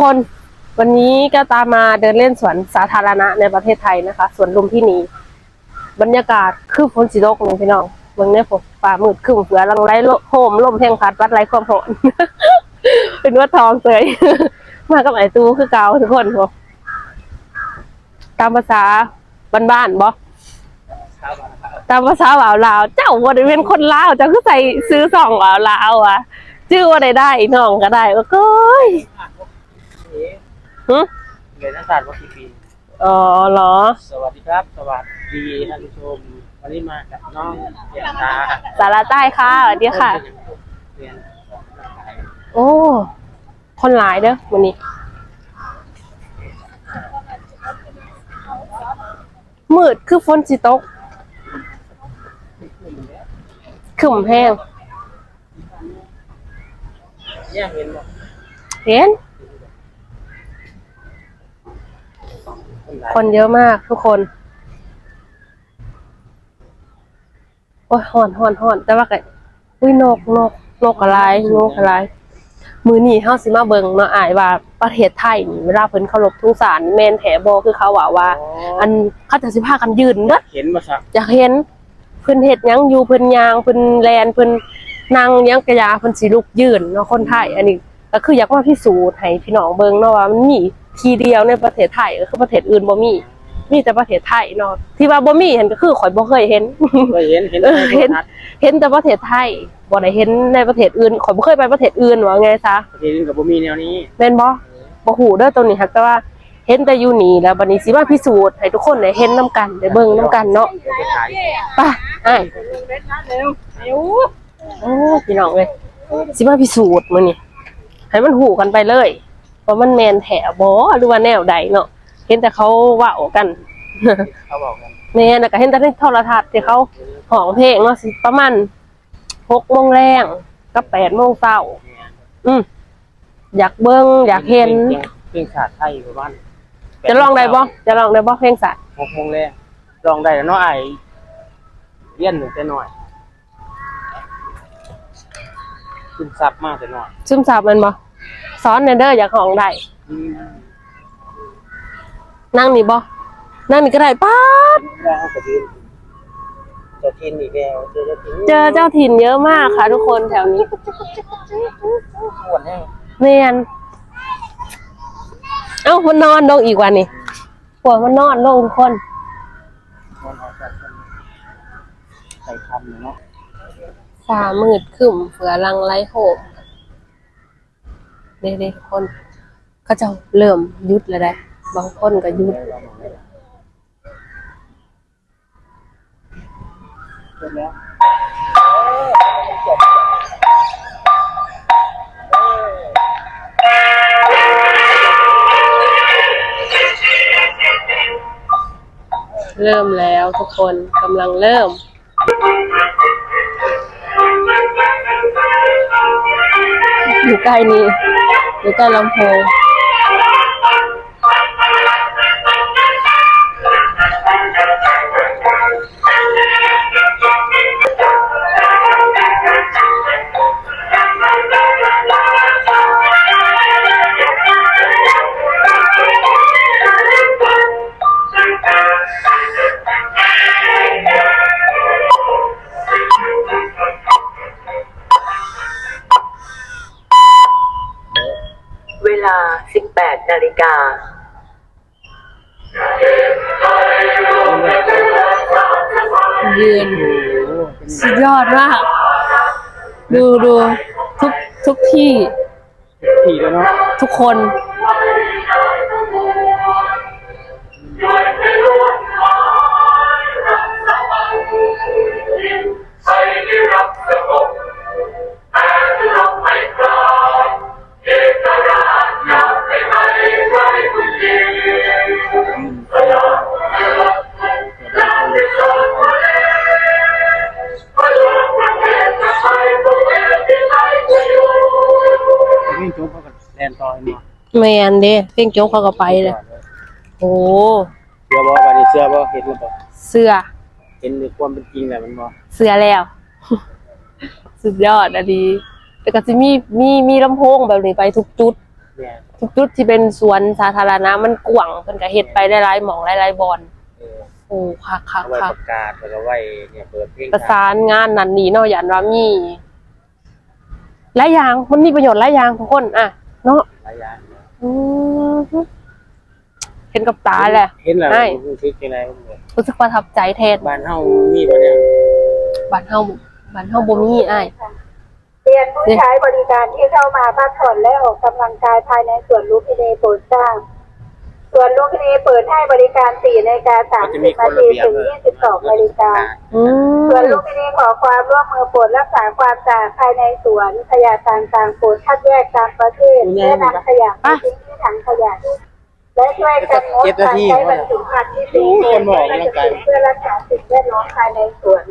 คนวันนี้ก็ตามมาเดินเล่นสวนสาธารณะในประเทศไทยนะคะสวนลุมพินี บรรยากาศคือฝนสีโลกเลยพี่น้องเมืองเนี้ยผมป่ามืดคึ้มเฟือลังไรโหมลมแห่งพัดวัดไรความโหนเป็นวัดทองเลยมากับไอตูคือเกาทุกคนผมตามภาษาบ้านๆบอกตามภาษาบ่าวลาว เจ้าวันเป็นคนลาวเจ้าคือใส่ซื้อสองบ่าวลาวอะ ชื่อว่าได้ได้น้องก็ได้ก็เก้ย หึเรียนนักศาสตร์มากี่ปีอ๋อเหรอ สวัสดีครับ สวัสดีท่านผู้ชม วันนี้มากับน้องเดียตาสาราใต้ค่ะสวัสดีค่ะ เรียนโอ้ คนหลายเด้อวันนี้ มืดคือฝนสิตกขึ้นแห้งเนี่ยเห็นบอกเห็น คนเยอะมากทุกคน โอ้ยห่อนห่อนห่อนแต่ว่าก็อุ้ยนกนกนกอะไรนกอะไร มือนี่เฮาสิมาเบิ่งเนาะอายว่าประเทศไทยนี่เวลาเพิ่นเคารพทุ่งศาลแม่นแถบ่คือเขาว่าว่า อันเขาจะสิพากันยืนเบิดเห็นมาสักอยากเห็นเพิ่นเฮ็ดหยังอยู่เพิ่นยางเพิ่นแลนเพิ่นนั่งหยังกะยาเพิ่นสิลุกยืนเนาะคนไทย อันนี้ก็คืออยากมาพิสูจน์ให้พี่น้องเบิ่งเนาะว่ามันมี ทีเดียวในประเทศไทยก็คือประเทศอื่นบ่มีมีแต่ประเทศไทยเนาะที่ว่าบ่มีเห็นก็คือข่อยบ่เคยเห็นเคยเห็นเห็นเออในโทเห็รนทัศน์เห็นแต่ประเทศไทยบ่ได้เห็นในประเทศอื่นข่อยบ่เคยไปประเทศอื่นว่าไงซะประเทศอื่นกับบ่มีแนวนี้แม่นบ่บ่ฮู้เด้อตรงนี้ค่ะแต่ว่าเห็นแต่อยู่นี่แล้วบัดนี้สิมาพิสูจน์ให้ทุกคนได้เห็นนํกันได้เบิ่งนํกันเนาะเดี๋ยวไปถ่ายไปอ้ายโอ้พี่น้องเอ้ยสิมาพิสูจน์มื้อนี้ให้มันฮู้กันไปเลย ว่ามันแม่นแท้บ่หรือว่าแนวใดเนาะเห็นแต่เขาเว้ากันเขาบอกกันแม่น่ะก็เห็นแต่ในโทรทัศน์ที่เขาห้องเพลงเนาะสิประมาณ6โมงแรงกับ8โมงเช้าอืมอยากเบิ่งอยากเห็นเพลงศาสตร์ไทยประมาณจะลองได้บ่จะลองได้บ่เพลงสัตว์หกโมงแรกลองได้แล้วเนาะไอเรียนหนึ่งแต่หน่อยขึ้นซับมากแต่หน่อยซึมซับแมันบ่ สอนแหน่เด้ออยากห้องได้อืมนั่งนี่บ่นั่งนี่ก็ได้ป๊าดได้เขาก็ยืนจะกินอีกแล้วเจอจะกินเจอเจ้าถิ่นเยอะมากค่ะ ทุกคนแถวนี้ปวดแห้งแม่นเอ้ามันนอนลงอีกวันนี่ปวดมันนอนลงทุกคนมันออกจากกันใส่คำเนาะฟ้ามืดครึ้มเฟือลังไร้โหม เด้ๆคน เขาจะเริ่มยุดแล้วได้บางคนก็ยุดเริ่มแล้วทุกคนกำลังเริ่ม อยู่ใกล้นี้ อยู่ใก กา ยืนสุดยอดมาก ดูดูทุกทุกที่ ผีแล้วเนาะทุกคน งจบเขาก็แลนต่อยเนาะแมนเด้เพ่งโจ๊กเขาก็ไปเลยโอ้เสื้อบ่บาดนี้เสื้อบ่เห็นหรือเปล่าเสื้อเห็นในความเป็นจริงแหละมันบ่เสื้อแล้ว สุดยอดอะดีแต่ก็จะมีมีมีลำโพงแบบนี้ไปทุกจุดเนี่ยทุกจุดที่เป็นสวนสาธารณะมันกว้างเพิ่นก็เฮ็ดไปได้หลายหม่องหลายๆบอนเออโอ้คักคักเอาไว้คัปกระกาศแล้วก็ไว้เนี่ยเปิดเพลงประสานงานนั่นนี่เนาะยันว่ามี หลายอย่างมันมีประโยชน์หลายอย่างทุกคน อะ เนาะหลายอย่างนะอืมเห็นกับตาแหละเห็นแล้วใช่รู้สึกยังไงบ้างเนี่ยรู้สึกประทับใจแทนบ้านเฮามีบ่เนี่ยบ้านเฮาบ้านเฮาบ่มีอ้ายเรียนผู้ใช้บริการที่เข้ามาพักผ่อนและออกกำลังกายภายในสวนลุมพินีโปรดทราบ สวนลุมพินีเปิดให้บริการ4นาฬิกาก็จะมี30คนานระทีเบียบถึง 22นาฬิกาอืมสวนลุมพินีขอความร่วมมือโปรดรักษาความสะอาดภายในสวนขยะต่างๆโปรดคัดแยกตามประเภทและนำขยะไปทิ้งที่ถังขยะและช่วยกันงดการใช้บรรจุภัณฑ์ที่เป็นเพื่อรักษาสิ่งแวดล้อมภายในสวน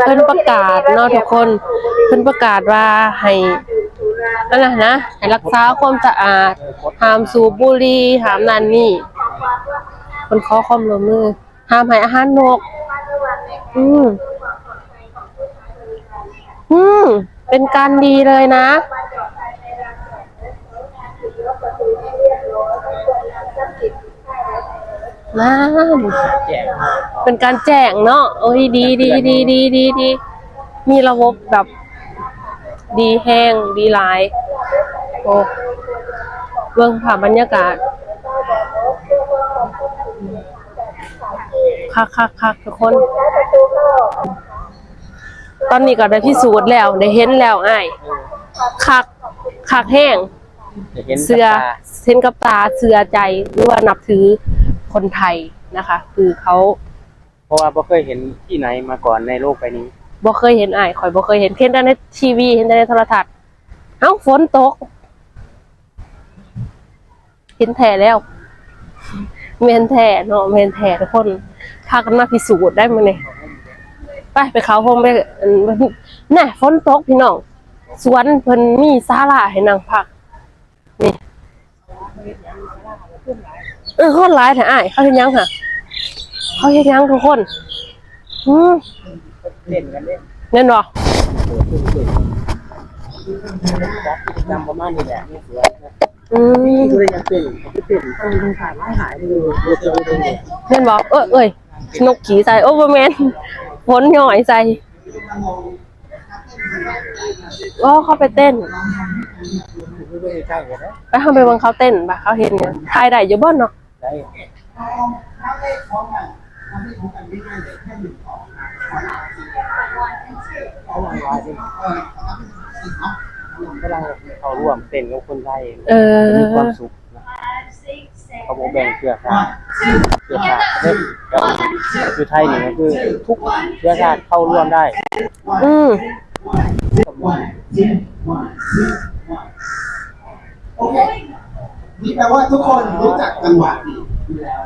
เพิ่นประกาศเนาะทุกคน เพิ่นประกาศว่าให้นั่นแหละนะให้รักษาความสะอาดห้ามสูบบุหรี่ห้ามนั่นนี่เพิ่นขอความร่วมมือห้ามให้อาหารนก อืมอืม เป็นการดีเลยนะ นั่นแจกเป็นการแจ้งเนาะโอ้ยดีดีดีดีดีดีมีระบบแบบ ดีแห้งดีหลายโอ้เบื้องผ่าบรรยากาศคักคักคักทุกคน ตอนนี้ก็ได้พิสูจน์แล้ว ได้เห็นแล้วอ้ายคักคักแห้งจะเห็นเสือกับตาเส้นกับตาเสือใจหรือว่านับถือ คนไทยนะคะ คือเขาเพราะว่าบ่เคยเห็นที่ไหนมาก่อนในโลกใบนี้บ่เคยเห็นอ้ายข่อยบ่เคยเห็นเห็นแต่ในทีวี เห็นแต่ในโทรทัศน์เอ้าฝนตก เห็นแท้แล้วเมนแท้เนาะเมนแท้ทุกคนพากันมาพิสูจน์ได้มื้อนี้ไปไปเขาพมไปอันน่ะฝนตกพี่น้องสวนเพิ่นมีศาลาให้นั่งพักนี่ เออคนหลายแท้อ้ายเขาเฮ็ดหยังค่ะ เขาเฮ็ดหยังทุกคนอืมเล่นกันเล่นแน่นบ่จัดกิจกรรมประมาณนี้แหละนี่สวยนะอืมนี่ก็เลยยังเป็นเป็นต้องถ่ายไม่หายเลยดูเจอดูเนี่ยแม่นบอกเอ้ยเอ้ยนกขี่ใส่โอ้บ่แมนฝนหน่อยใส่โอ้เข้าไปเต้น ดูด้วยใกล้กันนะไปเฮาไปบิ่งเขาเต้นบ่ะเขาเห็นเนี่ยถ่ายได้อยู่บ่เนาะได้เขาวางไว้ดิกำลังเขาร่วมเต้นกับคนไทยมีความสุขเขาบอกแบ่งเชื้อชาติเชื้อชาติเล่นกับคือไทยนี่ก็คือทุกเชื้อชาติเข้าร่วมได้ อืม โอเค นี่แป ลว่าทุกคนรู้จักจังหวะนี้อยู่แล้ว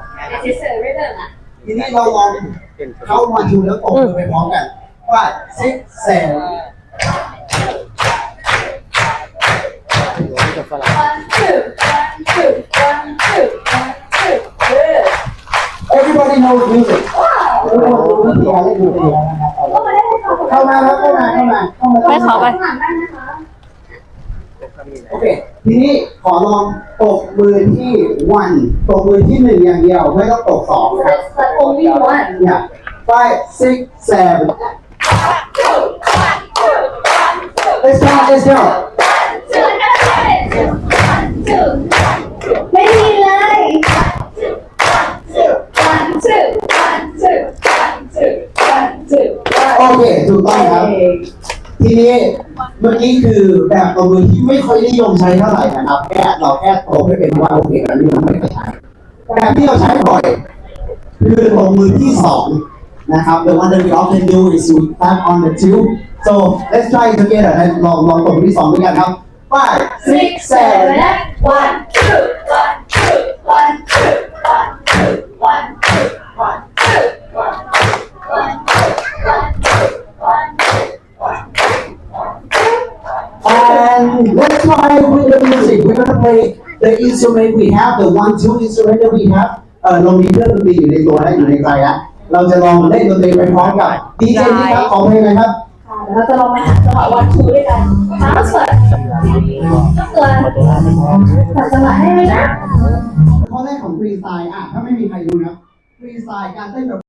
ทีนี้เราลองเป็นเข้ามาดูแล้วตบมือไปพร้อมกัน ว่า six seven กับฝรั่ง everybody knows music ทุกคนรู้วิธีการเล่นดนตรีแล้วนะครับเข้ามาครับเข้ามาเข้ามาเข้ามาไปเขาไปโอเค ทีนี้ขอลองตบ มือที่ one ตบมือที่หนึ่งอย่างเดียว ไม่ต้องตบสองนะครับ only one เนี่ย five six seven let's go let's go ไม่มีเลย โอเคถูกต้องครับ ทีนี้เมื่อกี้คือแบบตบมือที่ไม่ค่อยนิยมใช้เท่าไหร่นะครับแค่เราแค่ตบให้เป็นว่าโอเคอันนี้เราไม่ได้ใช้แบบที่เราใช้บ่อย คือตบมือที่สองนะครับ the one that we often do is we tap on the two so let's try together ลองลองตบมือที่สองด้วยกันครับ five six seven one two one two one And let's try with the music. We're gonna play the instrument we have, the one two instrument that we have. เออเรามีเครื่องดนตรีอยู่ในตัวและอยู่ในใจแล้วเราจะลองเล่นดนตรีไปพร้อมกับดีเจนี่ครับขอเพลงหนะครับ ค่ะเดี๋ยวเราจะลองมาหาจังหวะวันทูด้วยกันสามส่วนสำหรับวันนี้ก็ส่วนขอตัวลาไปก่อนจัดจังหวะให้เลยนะ ข้อแรกของฟรีสไตล์อะถ้าไม่มีใครรู้นะฟรีสไตล์การเต้นแบบ